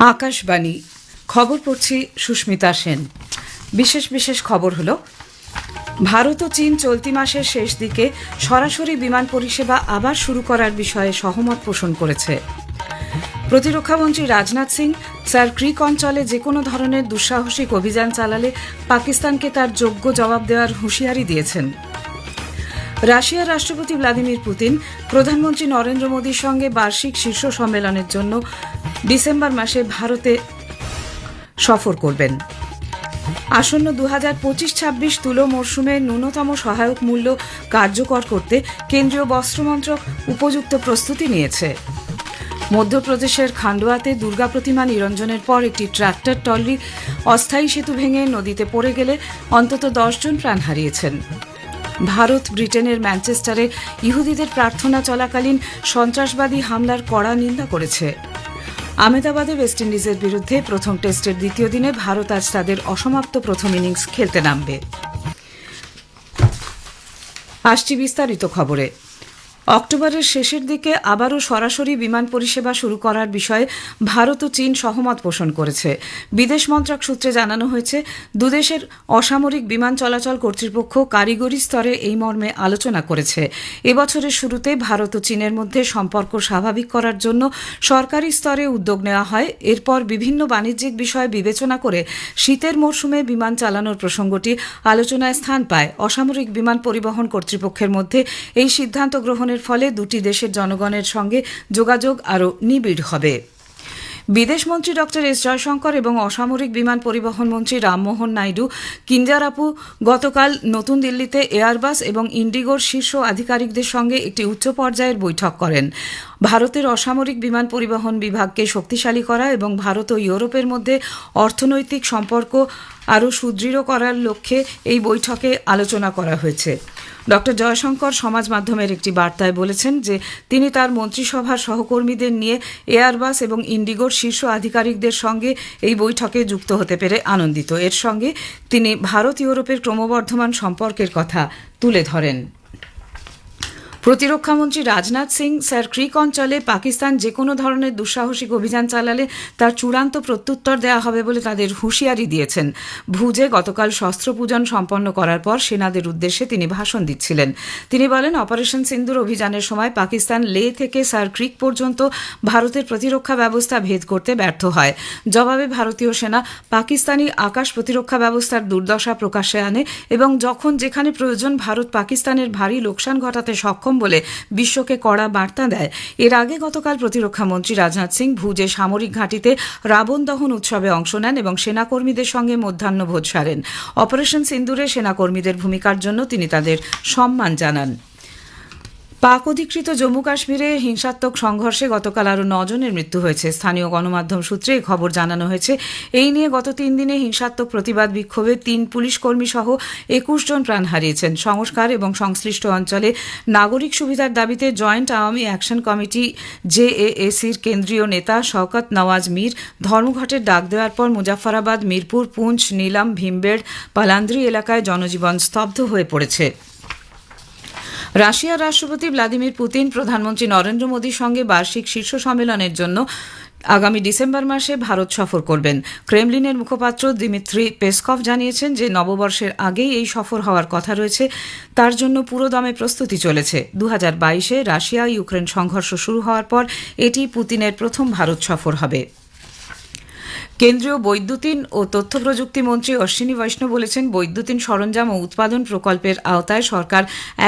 আকাশবাণী। খবর পড়ছি সুস্মিতা সেন। বিশেষ বিশেষ খবর হলো, ভারত ও চীন চলতি মাসের শেষ দিকে সরাসরি বিমান পরিষেবা আবার শুরু করার বিষয়ে সহমত পোষণ করেছে। প্রতিরক্ষামন্ত্রী রাজনাথ সিং, স্যার ক্রিক অঞ্চলে যে কোনো ধরনের দুঃসাহসিক অভিযান চালালে পাকিস্তানকে তার যোগ্য জবাব দেওয়ার হুঁশিয়ারি দিয়েছেন। রাশিয়ার রাষ্ট্রপতি ভ্লাদিমির পুতিন, প্রধানমন্ত্রী নরেন্দ্র মোদীর সঙ্গে বার্ষিক শীর্ষ সম্মেলনের জন্য ডিসেম্বর মাসে ভারতে সফর করবেন। আসন্ন দু হাজার পঁচিশ ছাব্বিশ তুলো মরশুমে ন্যূনতম সহায়ক মূল্য কার্যকর করতে কেন্দ্রীয় বস্ত্রমন্ত্রক উপযুক্ত প্রস্তুতি নিয়েছে। মধ্যপ্রদেশের খান্ডোয়াতে দুর্গা প্রতিমা নিরঞ্জনের পর একটি ট্রাক্টর ট্রলি অস্থায়ী সেতু ভেঙে নদীতে পড়ে গেলে অন্তত দশজন প্রাণ হারিয়েছেন। ভারত ব্রিটেনের ম্যানচেস্টারে ইহুদিদের প্রার্থনা চলাকালীন সন্ত্রাসবাদী হামলার কড়া নিন্দা করেছে। আহমেদাবাদে ওয়েস্ট ইন্ডিজের বিরুদ্ধে প্রথম টেস্টের দ্বিতীয় দিনে ভারত আজ তাদের অসমাপ্ত প্রথম ইনিংস খেলতে নামবে। আসছি বিস্তারিত খবরে। অক্টোবরের শেষের দিকে আবারও সরাসরি বিমান পরিষেবা শুরু করার বিষয়ে ভারত ও চীন সহমত পোষণ করেছে। বিদেশ মন্ত্রক সূত্রে জানানো হয়েছে, দুদেশের অসামরিক বিমান চলাচল কর্তৃপক্ষ কারিগরি স্তরে এই মর্মে আলোচনা করেছে। এবছরের শুরুতে ভারত ও চীনের মধ্যে সম্পর্ক স্বাভাবিক করার জন্য সরকারি স্তরে উদ্যোগ নেওয়া হয়। এরপর বিভিন্ন বাণিজ্যিক বিষয় বিবেচনা করে শীতের মরশুমে বিমান চালানোর প্রসঙ্গটি আলোচনায় স্থান পায়। অসামরিক বিমান পরিবহন কর্তৃপক্ষের মধ্যে এই সিদ্ধান্ত গ্রহণের ফলে দুটি দেশের জনগণের সঙ্গে যোগাযোগ আরও নিবিড় হবে। বিদেশমন্ত্রী ডক্টর এস জয়শঙ্কর এবং অসামরিক বিমান পরিবহন মন্ত্রী রামমোহন নাইডু কিঞ্জারাপু গতকাল নতুন দিল্লিতে এয়ারবাস এবং ইন্ডিগোর শীর্ষ আধিকারিকদের সঙ্গে একটি উচ্চ পর্যায়ের বৈঠক করেন। ভারতের অসামরিক বিমান পরিবহন বিভাগকে শক্তিশালী করা এবং ভারত ও ইউরোপের মধ্যে অর্থনৈতিক সম্পর্ক আরও সুদৃঢ় করার লক্ষ্যে এই বৈঠকে আলোচনা করা হয়েছে। ডক্টর জয়শঙ্কর সমাজ মাধ্যমের একটি বার্তায় বলেছেন যে, তিনি তার মন্ত্রিসভার সহকর্মীদের নিয়ে এয়ারবাস এবং ইন্ডিগোর শীর্ষ আধিকারিকদের সঙ্গে এই বৈঠকে যুক্ত হতে পেরে আনন্দিত। এর সঙ্গে তিনি ভারত ইউরোপের ক্রমবর্ধমান সম্পর্কের কথা তুলে ধরেন। প্রতিরক্ষামন্ত্রী রাজনাথ সিং, স্যার ক্রিক অঞ্চলে পাকিস্তান যে কোনো ধরনের দুঃসাহসিক অভিযান চালালে তার চূড়ান্ত প্রত্যুত্তর দেওয়া হবে বলে তাদের হুঁশিয়ারি দিয়েছেন। ভুজে গতকাল শস্ত্র পূজন সম্পন্ন করার পর সেনাদের উদ্দেশ্যে তিনি ভাষণ দিচ্ছিলেন। তিনি বলেন, অপারেশন সিন্দুর অভিযানের সময় পাকিস্তান লে থেকে স্যার ক্রিক পর্যন্ত ভারতের প্রতিরক্ষা ব্যবস্থা ভেদ করতে ব্যর্থ হয়। জবাবে ভারতীয় সেনা, পাকিস্তানি আকাশ প্রতিরক্ষা ব্যবস্থার দুর্দশা প্রকাশ্যে আনে এবং যখন যেখানে প্রয়োজন ভারত পাকিস্তানের ভারী লোকসান ঘটাতে সক্ষম সক্ষম বলে বিশ্বকে কড়া বার্তা দেয়। এর আগে গতকাল প্রতিরক্ষামন্ত্রী রাজনাথ সিং ভুজে সামরিক ঘাঁটিতে রাবণ দহন উৎসবে অংশ নেন এবং সেনাকর্মীদের সঙ্গে মধ্যাহ্নভোজ সারেন। অপারেশন সিন্দুরে সেনাকর্মীদের ভূমিকার জন্য তিনি তাদের সম্মান জানান। পাক অধিকৃত জম্মু কাশ্মীরে হিংসাত্মক সংঘর্ষে গতকাল আরও নজনের মৃত্যু হয়েছে। স্থানীয় গণমাধ্যম সূত্রে খবর জানানো হয়েছে। এই নিয়ে গত তিন দিনে হিংসাত্মক প্রতিবাদ বিক্ষোভে তিন পুলিশ কর্মী সহ একুশ জন প্রাণ হারিয়েছেন। সংস্কার এবং সংশ্লিষ্ট অঞ্চলে নাগরিক সুবিধার দাবিতে জয়েন্ট আওয়ামী অ্যাকশন কমিটি জেএএসির কেন্দ্রীয় নেতা শওকত নওয়াজ মীর ধর্মঘটের ডাক দেওয়ার পর মুজাফরাবাদ মিরপুর, পুঞ্চ, নীলাম, ভীমবেড়, পালান্দ্রি এলাকায় জনজীবন স্তব্ধ হয়ে পড়েছে। রাশিয়ার রাষ্ট্রপতি ভ্লাদিমির পুতিন, প্রধানমন্ত্রী নরেন্দ্র মোদীর সঙ্গে বার্ষিক শীর্ষ সম্মেলনের জন্য আগামী ডিসেম্বর মাসে ভারত সফর করবেন। ক্রেমলিনের মুখপাত্র দিমিত্রি পেসকভ জানিয়েছেন যে নববর্ষের আগেই এই সফর হওয়ার কথা রয়েছে। তার জন্য পুরোদমে প্রস্তুতি চলেছে। দু হাজার বাইশে রাশিয়া ইউক্রেন সংঘর্ষ শুরু হওয়ার পর এটি পুতিনের প্রথম ভারত সফর হবে। কেন্দ্রীয় বৈদ্যুতিন ও তথ্য প্রযুক্তি মন্ত্রী অশ্বিনী বৈষ্ণব বলেছেন, বৈদ্যুতিন সরঞ্জাম ও উৎপাদন প্রকল্পের আওতায় সরকার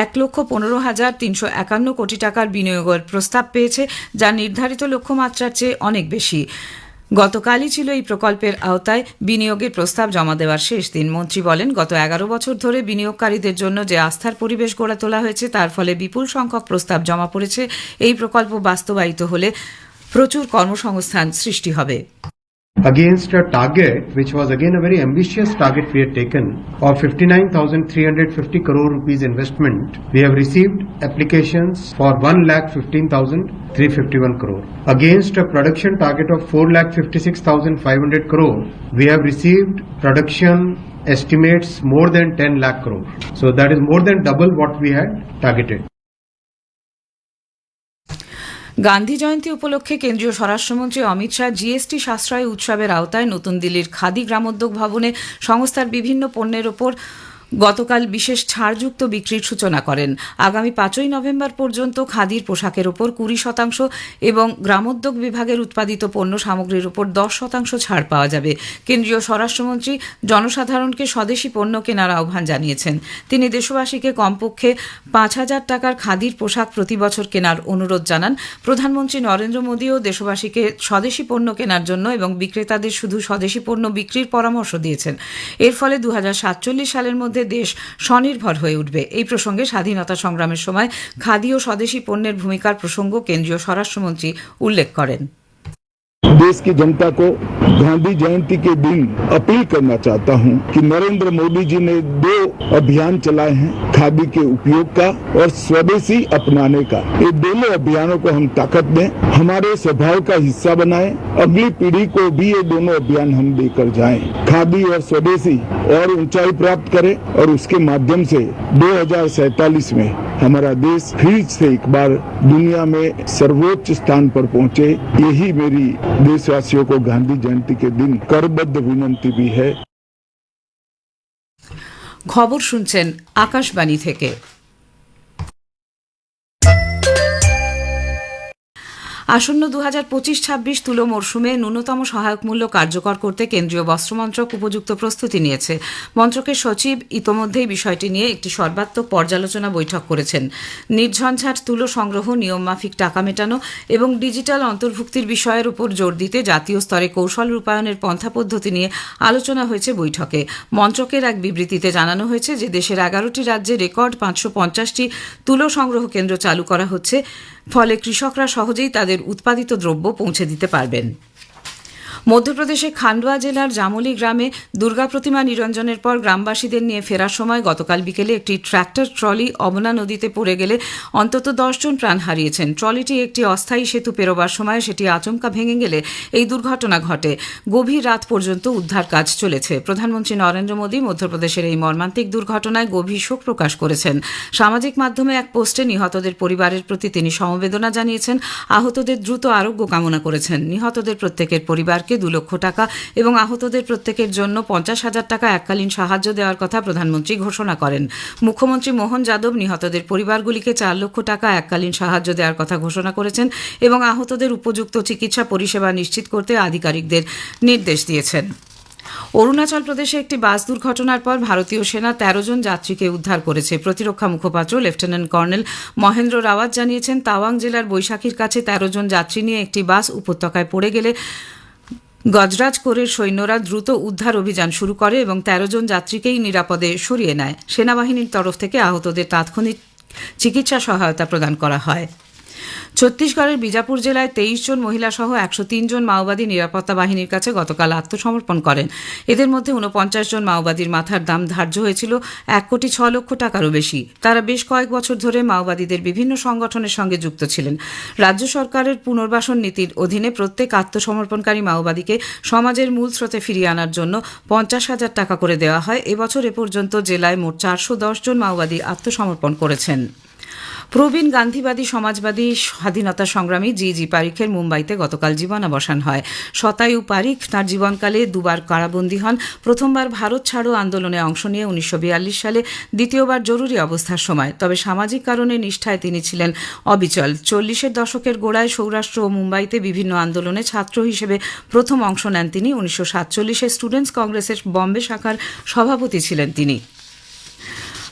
এক লক্ষ পনেরো হাজার তিনশো একান্ন কোটি টাকার বিনিয়োগের প্রস্তাব পেয়েছে, যা নির্ধারিত লক্ষ্যমাত্রার চেয়ে অনেক বেশি। গতকালই ছিল এই প্রকল্পের আওতায় বিনিয়োগের প্রস্তাব জমা দেওয়ার শেষ দিন। মন্ত্রী বলেন, গত এগারো বছর ধরে বিনিয়োগকারীদের জন্য যে আস্থার পরিবেশ গড়ে তোলা হয়েছে, তার ফলে বিপুল সংখ্যক প্রস্তাব জমা পড়েছে। এই প্রকল্প বাস্তবায়িত হলে প্রচুর কর্মসংস্থান সৃষ্টি হবে। Against a target which was again a very ambitious target we had taken of 59,350 crore rupees investment. We have received applications for 1,15,351 crore. Against a production target of 4,56,500 crore, we have received production estimates more than 10 lakh crore. So that is more than double what we had targeted. Gandhi Jayanti উপলক্ষে কেন্দ্রীয় স্বরাষ্ট্রমন্ত্রী Amit Shah GST সাশ্রয় উৎসবের আওতায় নতুন দিল্লির খাদি গ্রামোদ্যোগ ভবনে সংস্থার বিভিন্ন পণ্যের ওপর গতকাল বিশেষ ছাড়যুক্ত বিক্রির সূচনা করেন। আগামী পাঁচই নভেম্বর পর্যন্ত খাদির পোশাকের ওপর কুড়ি শতাংশ এবং গ্রামোদ্যোগ বিভাগের উৎপাদিত পণ্য সামগ্রীর ওপর দশ শতাংশ ছাড় পাওয়া যাবে। কেন্দ্রীয় স্বরাষ্ট্রমন্ত্রী জনসাধারণকে স্বদেশি পণ্য কেনার আহ্বান জানিয়েছেন। তিনি দেশবাসীকে কমপক্ষে পাঁচ হাজার টাকার খাদির পোশাক প্রতি বছর কেনার অনুরোধ জানান। প্রধানমন্ত্রী নরেন্দ্র মোদীও দেশবাসীকে স্বদেশি পণ্য কেনার জন্য এবং বিক্রেতাদের শুধু স্বদেশি পণ্য বিক্রির পরামর্শ দিয়েছেন। এর ফলে দু হাজার সাতচল্লিশ সালের মধ্যে দেশ স্বনির্ভর হয়ে উঠবে। এই প্রসঙ্গে স্বাধীনতা সংগ্রামের সময় খাদি ও স্বদেশী পণ্যের ভূমিকার প্রসঙ্গ কেন্দ্রীয় স্বরাষ্ট্রমন্ত্রী উল্লেখ করেন। देश की जनता को गांधी जयंती के दिन अपील करना चाहता हूँ कि नरेंद्र मोदी जी ने दो अभियान चलाए हैं, खादी के उपयोग का और स्वदेशी अपनाने का। ये दोनों अभियानों को हम ताकत दें, हमारे स्वभाव का हिस्सा बनाएँ, अगली पीढ़ी को भी ये दोनों अभियान हम देकर जाएँ। खादी और स्वदेशी और ऊंचाई प्राप्त करे और उसके माध्यम से दो में हमारा देश फिर से एक बार दुनिया में सर्वोच्च स्थान पर पहुंचे यही मेरी देशवासियों को गांधी जयंती के दिन करबद्ध विनंती भी है খবর শুনছেন আকাশবাণী থেকে আসন্ন দু হাজার পঁচিশ ছাব্বিশ তুলো মরশুমে ন্যূনতম সহায়ক মূল্য কার্যকর করতে কেন্দ্রীয় বস্ত্রমন্ত্রক উপযুক্ত প্রস্তুতি নিয়েছে। মন্ত্রকের সচিব ইতোমধ্যেই বিষয়টি নিয়ে একটি সর্বাত্মক পর্যালোচনা বৈঠক করেছেন। নির্ঝঞ্ঝাট তুলো সংগ্রহ, নিয়মমাফিক টাকা মেটানো এবং ডিজিটাল অন্তর্ভুক্তির বিষয়ের উপর জোর দিতে জাতীয় স্তরে কৌশল রূপায়ণের পন্থা পদ্ধতি নিয়ে আলোচনা হয়েছে বৈঠকে। মন্ত্রকের এক বিবৃতিতে জানানো হয়েছে যে দেশের এগারোটি রাজ্যে রেকর্ড পাঁচশো পঞ্চাশটি তুলো সংগ্রহ কেন্দ্র চালু করা হচ্ছে। ফলে কৃষকরা সহজেই তাদের উৎপাদিত দ্রব্য পৌঁছে দিতে পারবেন। মধ্যপ্রদেশে খান্ডোয়া জেলার জামলি গ্রামে দুর্গা প্রতিমা নিরঞ্জনের পর গ্রামবাসীদের নিয়ে ফেরার সময় গতকাল বিকেলে একটি ট্র্যাক্টর ট্রলি অবনা নদীতে পড়ে গেলে অন্তত দশজন প্রাণ হারিয়েছেন। ট্রলিটি একটি অস্থায়ী সেতু পেরোবার সময় সেটি আচমকা ভেঙে গেলে এই দুর্ঘটনা ঘটে। গভীর রাত পর্যন্ত উদ্ধার কাজ চলেছে। প্রধানমন্ত্রী নরেন্দ্র মোদী মধ্যপ্রদেশের এই মর্মান্তিক দুর্ঘটনায় গভীর শোক প্রকাশ করেছেন। সামাজিক মাধ্যমে এক পোস্টে নিহতদের পরিবারের প্রতি তিনি সমবেদনা জানিয়েছেন। আহতদের দ্রুত আরোগ্য কামনা করেছেন। নিহতদের প্রত্যেকের পরিবারকে দু লক্ষ টাকা এবং আহতদের প্রত্যেকের জন্য পঞ্চাশ হাজার টাকা এককালীন সাহায্য দেওয়ার কথা প্রধানমন্ত্রী ঘোষণা করেন। মুখ্যমন্ত্রী মোহন যাদব নিহতদের পরিবারগুলিকে চার লক্ষ টাকা এককালীন সাহায্য দেওয়ার কথা ঘোষণা করেছেন এবং আহতদের উপযুক্ত চিকিৎসা পরিষেবা নিশ্চিত করতে আধিকারিকদের নির্দেশ দিয়েছেন। অরুণাচল প্রদেশে একটি বাস দুর্ঘটনার পর ভারতীয় সেনা তেরো জন যাত্রীকে উদ্ধার করেছে। প্রতিরক্ষা মুখপাত্র লেফটেন্যান্ট কর্নেল মহেন্দ্র রাওয়াত জানিয়েছেন, তাওয়াং জেলার বৈশাখীর কাছে তেরো জন যাত্রী নিয়ে একটি বাস উপত্যকায় পড়ে গেলে গজরাজ কোরের সৈন্যরা দ্রুত উদ্ধার অভিযান শুরু করে এবং তেরো জন যাত্রীকেই নিরাপদে সরিয়ে নেয়। সেনাবাহিনীর তরফ থেকে আহতদের তাৎক্ষণিক চিকিৎসা সহায়তা প্রদান করা হয়। ছত্তিশগড়ের বিজাপুর জেলায় তেইশ জন মহিলা সহ একশো জন মাওবাদী নিরাপত্তা বাহিনীর কাছে গতকাল আত্মসমর্পণ করেন। এদের মধ্যে উনপঞ্চাশ জন মাওবাদীর মাথার দাম ধার্য হয়েছিল এক কোটি ছ লক্ষ টাকারও বেশি। তারা বেশ কয়েক বছর ধরে মাওবাদীদের বিভিন্ন সংগঠনের সঙ্গে যুক্ত ছিলেন। রাজ্য সরকারের পুনর্বাসন নীতির অধীনে প্রত্যেক আত্মসমর্পণকারী মাওবাদীকে সমাজের মূল স্রোতে ফিরিয়ে আনার জন্য পঞ্চাশ হাজার টাকা করে দেওয়া হয়। এবছর এ পর্যন্ত জেলায় মোট চারশো জন মাওবাদী আত্মসমর্পণ করেছেন। প্রবীণ গান্ধীবাদী, সমাজবাদী, স্বাধীনতা সংগ্রামী জি জি পারিখের মুম্বাইতে গতকাল জীবনাবসান হয়। শতায়ু পারিখ তার জীবনকালে দুবার কারাবন্দী হন। প্রথমবার ভারত ছাড়ো আন্দোলনে অংশ নিয়ে উনিশশো বিয়াল্লিশ সালে, দ্বিতীয়বার জরুরি অবস্থার সময়। তবে সামাজিক কারণে নিষ্ঠায় তিনি ছিলেন অবিচল। চল্লিশের দশকের গোড়ায় সৌরাষ্ট্র ও মুম্বাইতে বিভিন্ন আন্দোলনে ছাত্র হিসেবে প্রথম অংশ নেন তিনি। উনিশশো সাতচল্লিশে স্টুডেন্টস কংগ্রেসের বম্বে শাখার সভাপতি ছিলেন তিনি।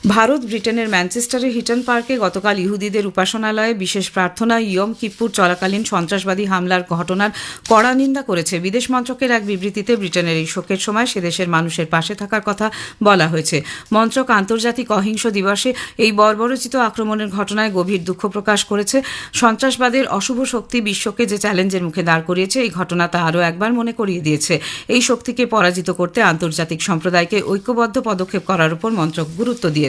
ভারত ব্রিটেনের ম্যানচেস্টারে হিটন পার্কে গতকাল ইহুদিদের উপাসনালয়ে বিশেষ প্রার্থনা, ইয়ম কিপ্পুর চলাকালীন সন্ত্রাসবাদী হামলার ঘটনার কড়া নিন্দা করেছে। বিদেশ মন্ত্রকের এক বিবৃতিতে ব্রিটেনের এই শোকের সময় সে দেশের মানুষের পাশে থাকার কথা বলা হয়েছে। মন্ত্রক আন্তর্জাতিক অহিংস দিবসে এই বর্বরচিত আক্রমণের ঘটনায় গভীর দুঃখ প্রকাশ করেছে। সন্ত্রাসবাদের অশুভ শক্তি বিশ্বকে যে চ্যালেঞ্জের মুখে দাঁড় করিয়েছে, এই ঘটনা তা আরও একবার মনে করিয়ে দিয়েছে। এই শক্তিকে পরাজিত করতে আন্তর্জাতিক সম্প্রদায়কে ঐক্যবদ্ধ পদক্ষেপ করার উপর মন্ত্রক গুরুত্ব দিয়েছে।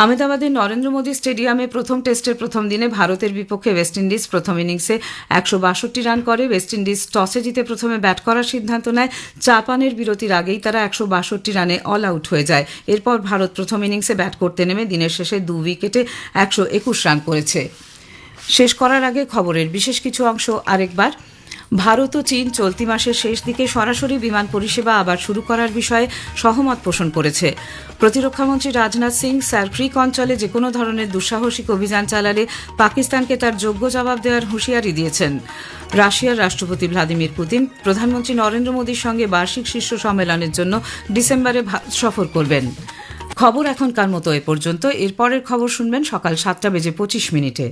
আহমেদাবাদের নরেন্দ্র মোদী স্টেডিয়ামে প্রথম টেস্টের প্রথম দিনে ভারতের বিপক্ষে ওয়েস্ট ইন্ডিজ প্রথম ইনিংসে একশো বাষট্টি রান করে। ওয়েস্ট ইন্ডিজ টসে জিতে প্রথমে ব্যাট করার সিদ্ধান্ত নেয়। চাপানের বিরতির আগেই তারা একশো বাষট্টি রানে অল আউট হয়ে যায়। এরপর ভারত প্রথম ইনিংসে ব্যাট করতে নেমে দিনের শেষে দু উইকেটে একশো একুশ রান করেছে। শেষ করার আগে খবরের বিশেষ কিছু অংশ আরেকবার। ভারত ও চীন চলতি মাসের শেষ দিকে সরাসরি বিমান পরিষেবা আবার শুরু করার বিষয়ে সহমত পোষণ করেছে। প্রতিরক্ষামন্ত্রী রাজনাথ সিং সার্ক্রিক অঞ্চলে যে কোনো ধরনের দুঃসাহসিক অভিযান চালালে পাকিস্তানকে তার যোগ্য জবাব দেওয়ার হুঁশিয়ারি দিয়েছেন। রাশিয়ার রাষ্ট্রপতি ভ্লাদিমির পুতিন, প্রধানমন্ত্রী নরেন্দ্র মোদীর সঙ্গে বার্ষিক শীর্ষ সম্মেলনের জন্য ডিসেম্বরে সফর করবেন। খবর এখনকার মতো এ পর্যন্ত। এরপরের খবর শুনবেন সকাল সাতটা বেজে পঁচিশ মিনিটে।